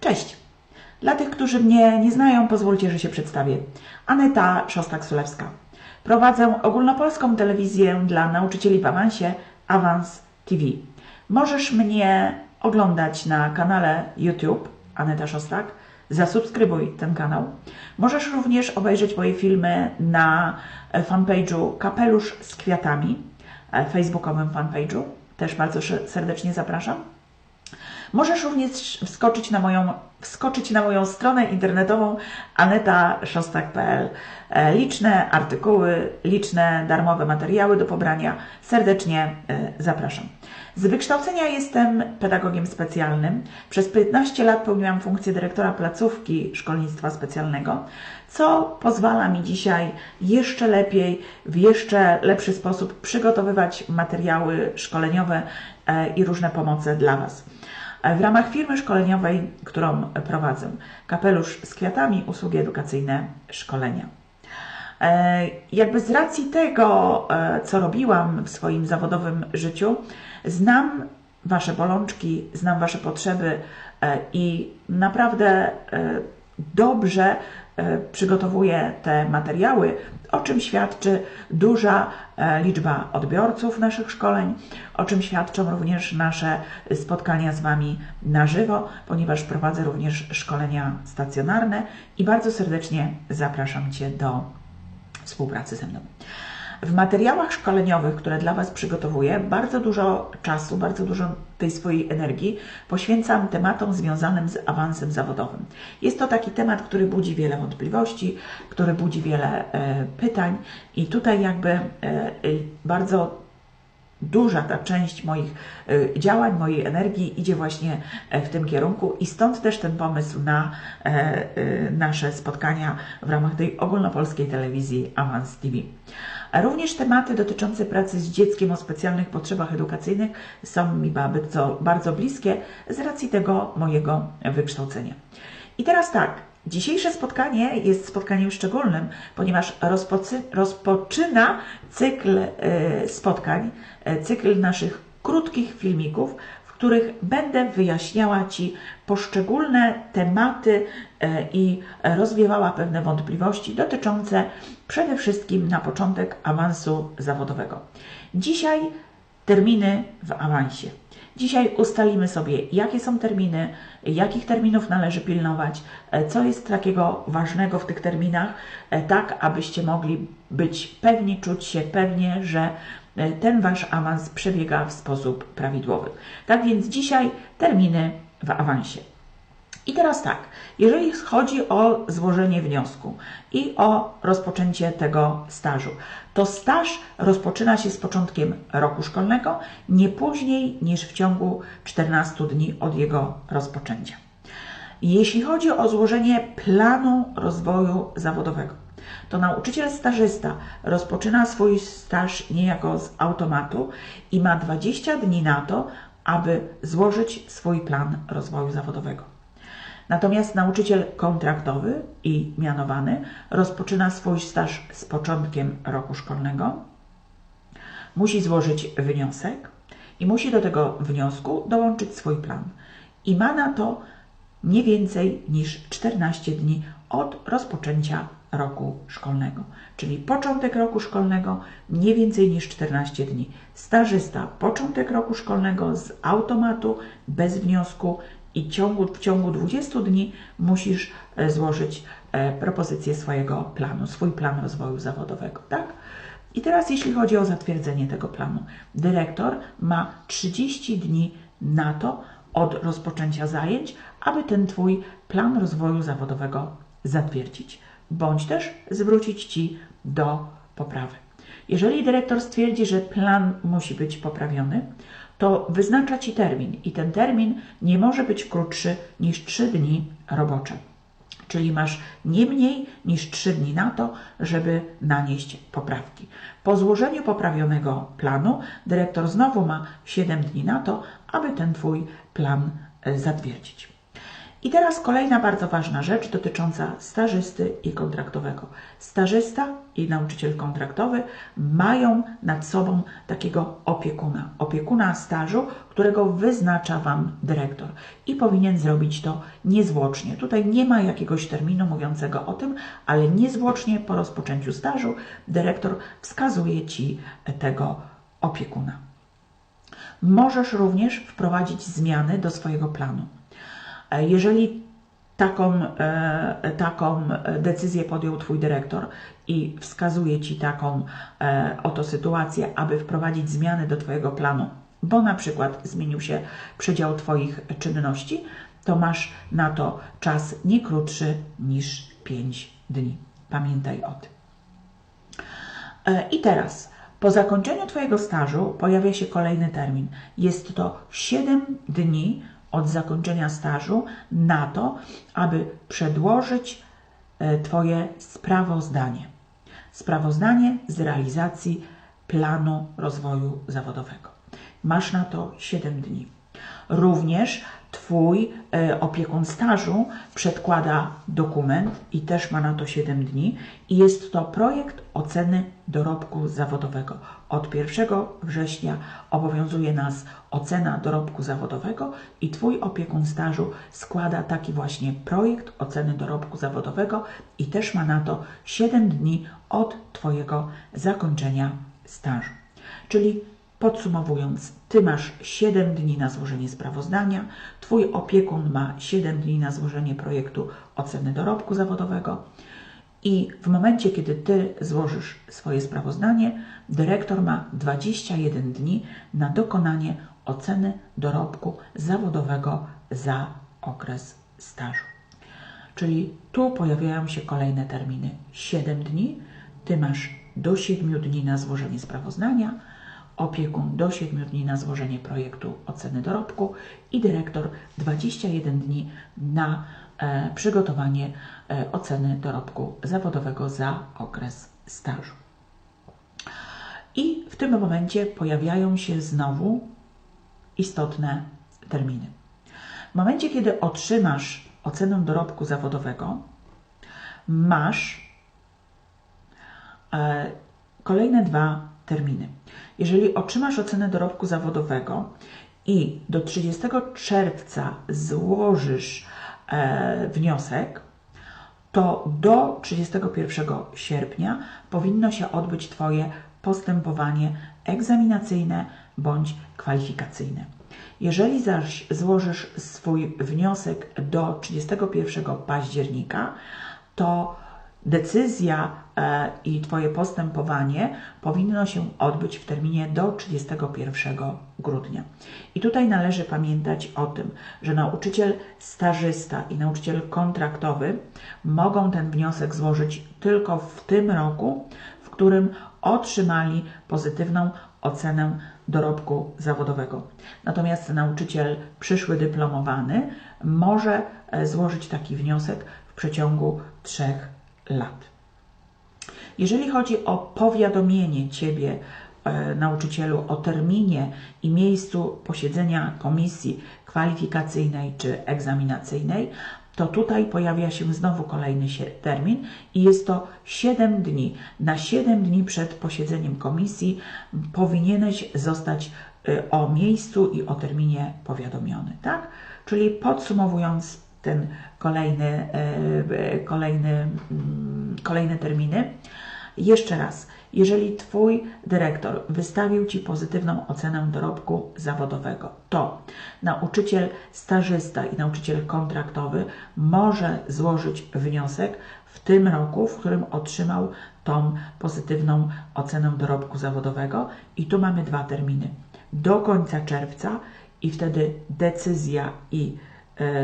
Cześć! Dla tych, którzy mnie nie znają, pozwólcie, że się przedstawię. Aneta Szostak-Sulewska. Prowadzę ogólnopolską telewizję dla nauczycieli w awansie Awans TV. Możesz mnie oglądać na kanale YouTube Aneta Szostak. Zasubskrybuj ten kanał. Możesz również obejrzeć moje filmy na fanpage'u Kapelusz z Kwiatami, e, facebookowym fanpage'u. Też bardzo serdecznie zapraszam. Możesz również wskoczyć na moją, wskoczyć na moją stronę internetową anetaszostak.pl. E, liczne artykuły, liczne darmowe materiały do pobrania. Serdecznie e, zapraszam. Z wykształcenia jestem pedagogiem specjalnym. Przez 15 lat pełniłam funkcję dyrektora placówki szkolnictwa specjalnego, co pozwala mi dzisiaj jeszcze lepiej, w jeszcze lepszy sposób przygotowywać materiały szkoleniowe e, i różne pomoce dla Was. W ramach firmy szkoleniowej, którą prowadzę, Kapelusz z Kwiatami, usługi edukacyjne, szkolenia. E, jakby z racji tego, e, co robiłam w swoim zawodowym życiu, znam Wasze bolączki, znam Wasze potrzeby e, i naprawdę dobrze przygotowuję te materiały, o czym świadczy duża liczba odbiorców naszych szkoleń, o czym świadczą również nasze spotkania z Wami na żywo, ponieważ prowadzę również szkolenia stacjonarne i bardzo serdecznie zapraszam Cię do współpracy ze mną. W materiałach szkoleniowych, które dla Was przygotowuję, bardzo dużo czasu, bardzo dużo tej swojej energii poświęcam tematom związanym z awansem zawodowym. Jest to taki temat, który budzi wiele wątpliwości, który budzi wiele e, pytań, i tutaj jakby e, e bardzo duża ta część moich y, działań, mojej energii idzie właśnie e, w tym kierunku i stąd też ten pomysł na e, y, nasze spotkania w ramach tej ogólnopolskiej telewizji Avance TV. Również tematy dotyczące pracy z dzieckiem o specjalnych potrzebach edukacyjnych są mi bardzo, bardzo bliskie z racji tego mojego wykształcenia. I teraz tak, Dzisiejsze spotkanie jest spotkaniem szczególnym, ponieważ rozpoczyna cykl y, spotkań, y, cykl naszych krótkich filmików, w których będę wyjaśniała Ci poszczególne tematy y, i rozwiewała pewne wątpliwości dotyczące przede wszystkim na początek awansu zawodowego. Dzisiaj terminy w awansie. Dzisiaj ustalimy sobie, jakie są terminy, jakich terminów należy pilnować, e, co jest takiego ważnego w tych terminach, e, tak abyście mogli być pewni, czuć się pewnie, że e, ten Wasz awans przebiega w sposób prawidłowy. Tak więc dzisiaj terminy w awansie. I teraz tak, jeżeli chodzi o złożenie wniosku i o rozpoczęcie tego stażu, to staż rozpoczyna się z początkiem roku szkolnego, nie później niż w ciągu 14 dni od jego rozpoczęcia. Jeśli chodzi o złożenie planu rozwoju zawodowego, to nauczyciel stażysta rozpoczyna swój staż niejako z automatu i ma 20 dni na to, aby złożyć swój plan rozwoju zawodowego. Natomiast nauczyciel kontraktowy i mianowany rozpoczyna swój staż z początkiem roku szkolnego, musi złożyć wniosek i musi do tego wniosku dołączyć swój plan. I ma na to nie więcej niż 14 dni od rozpoczęcia roku szkolnego. Czyli początek roku szkolnego nie więcej niż 14 dni. Stażysta początek roku szkolnego z automatu, bez wniosku i ciągu, w ciągu 20 dni musisz e, złożyć e, propozycję swojego planu, swój plan rozwoju zawodowego, tak? I teraz jeśli chodzi o zatwierdzenie tego planu, dyrektor ma 30 dni na to od rozpoczęcia zajęć, aby ten Twój plan rozwoju zawodowego zatwierdzić, bądź też zwrócić Ci do poprawy. Jeżeli dyrektor stwierdzi, że plan musi być poprawiony, to wyznacza Ci termin i ten termin nie może być krótszy niż 3 dni robocze. Czyli masz nie mniej niż 3 dni na to, żeby nanieść poprawki. Po złożeniu poprawionego planu dyrektor znowu ma 7 dni na to, aby ten Twój plan e, zatwierdzić. I teraz kolejna bardzo ważna rzecz dotycząca stażysty i kontraktowego. Stażysta i nauczyciel kontraktowy mają nad sobą takiego opiekuna, opiekuna stażu, którego wyznacza Wam dyrektor i powinien zrobić to niezwłocznie. Tutaj nie ma jakiegoś terminu mówiącego o tym, ale niezwłocznie po rozpoczęciu stażu dyrektor wskazuje Ci tego opiekuna. Możesz również wprowadzić zmiany do swojego planu. E, jeżeli taką, e, taką decyzję podjął Twój dyrektor i wskazuje Ci taką e, oto sytuację, aby wprowadzić zmiany do Twojego planu, bo na przykład zmienił się przedział Twoich czynności, to masz na to czas nie krótszy niż 5 dni. Pamiętaj o tym. I teraz, po zakończeniu Twojego stażu pojawia się kolejny termin. Jest to 7 dni od zakończenia stażu na to, aby przedłożyć e, Twoje sprawozdanie. Sprawozdanie z realizacji planu rozwoju zawodowego. Masz na to 7 dni. Również Twój e, opiekun stażu przedkłada dokument i też ma na to 7 dni i jest to projekt oceny dorobku zawodowego. Od 1 września obowiązuje nas ocena dorobku zawodowego i Twój opiekun stażu składa taki właśnie projekt oceny dorobku zawodowego i też ma na to 7 dni od Twojego zakończenia stażu. Czyli Podsumowując, Ty masz 7 dni na złożenie sprawozdania, Twój opiekun ma 7 dni na złożenie projektu oceny dorobku zawodowego i w momencie, kiedy Ty złożysz swoje sprawozdanie, dyrektor ma 21 dni na dokonanie oceny dorobku zawodowego za okres stażu. Czyli tu pojawiają się kolejne terminy. 7 dni, Ty masz do 7 dni na złożenie sprawozdania, opiekun do 7 dni na złożenie projektu oceny dorobku i dyrektor 21 dni na e, przygotowanie e, oceny dorobku zawodowego za okres stażu. I w tym momencie pojawiają się znowu istotne terminy. W momencie, kiedy otrzymasz ocenę dorobku zawodowego, masz e, kolejne dwa terminy. Jeżeli otrzymasz ocenę dorobku zawodowego i do 30 czerwca złożysz e, wniosek, to do 31 sierpnia powinno się odbyć Twoje postępowanie egzaminacyjne bądź kwalifikacyjne. Jeżeli zaś złożysz swój wniosek do 31 października, to Decyzja e, i Twoje postępowanie powinno się odbyć w terminie do 31 grudnia. I tutaj należy pamiętać o tym, że nauczyciel stażysta i nauczyciel kontraktowy mogą ten wniosek złożyć tylko w tym roku, w którym otrzymali pozytywną ocenę dorobku zawodowego. Natomiast nauczyciel przyszły dyplomowany może e, złożyć taki wniosek w przeciągu trzech lat. Jeżeli chodzi o powiadomienie Ciebie, e, nauczycielu, o terminie i miejscu posiedzenia komisji kwalifikacyjnej czy egzaminacyjnej, to tutaj pojawia się znowu kolejny termin i jest to 7 dni. Na 7 dni przed posiedzeniem komisji powinieneś zostać e, o miejscu i o terminie powiadomiony, tak? Czyli podsumowując, ten kolejny, e, kolejny, mm, kolejne terminy. Jeszcze raz, jeżeli Twój dyrektor wystawił Ci pozytywną ocenę dorobku zawodowego, to nauczyciel stażysta i nauczyciel kontraktowy może złożyć wniosek w tym roku, w którym otrzymał tą pozytywną ocenę dorobku zawodowego. I tu mamy dwa terminy. Do końca czerwca i wtedy decyzja i E,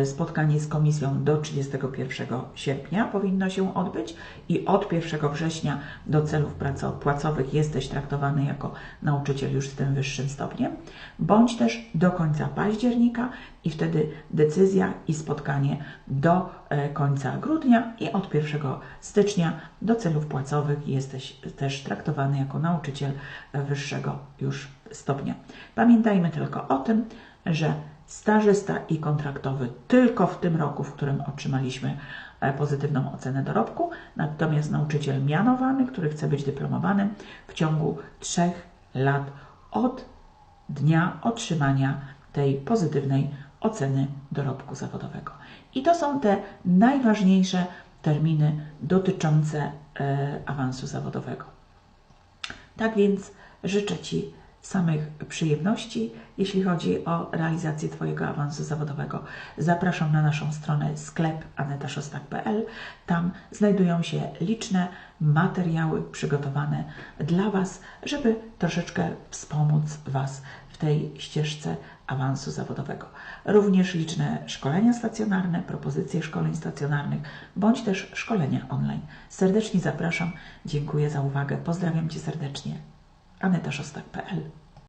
spotkanie z komisją do 31 sierpnia powinno się odbyć i od 1 września do celów płacowych jesteś traktowany jako nauczyciel już z tym wyższym stopniem, bądź też do końca października i wtedy decyzja i spotkanie do e, końca grudnia i od 1 stycznia do celów płacowych jesteś też traktowany jako nauczyciel wyższego już stopnia. Pamiętajmy tylko o tym, że stażysta i kontraktowy tylko w tym roku, w którym otrzymaliśmy e, pozytywną ocenę dorobku, natomiast nauczyciel mianowany, który chce być dyplomowanym w ciągu trzech lat od dnia otrzymania tej pozytywnej oceny dorobku zawodowego. I to są te najważniejsze terminy dotyczące e, awansu zawodowego. Tak więc życzę Ci samych przyjemności, jeśli chodzi o realizację Twojego awansu zawodowego. Zapraszam na naszą stronę sklep anetaszostak.pl. Tam znajdują się liczne materiały przygotowane dla Was, żeby troszeczkę wspomóc Was w tej ścieżce awansu zawodowego. Również liczne szkolenia stacjonarne, propozycje szkoleń stacjonarnych, bądź też szkolenia online. Serdecznie zapraszam, dziękuję za uwagę, pozdrawiam Cię serdecznie. anetaszostak.pl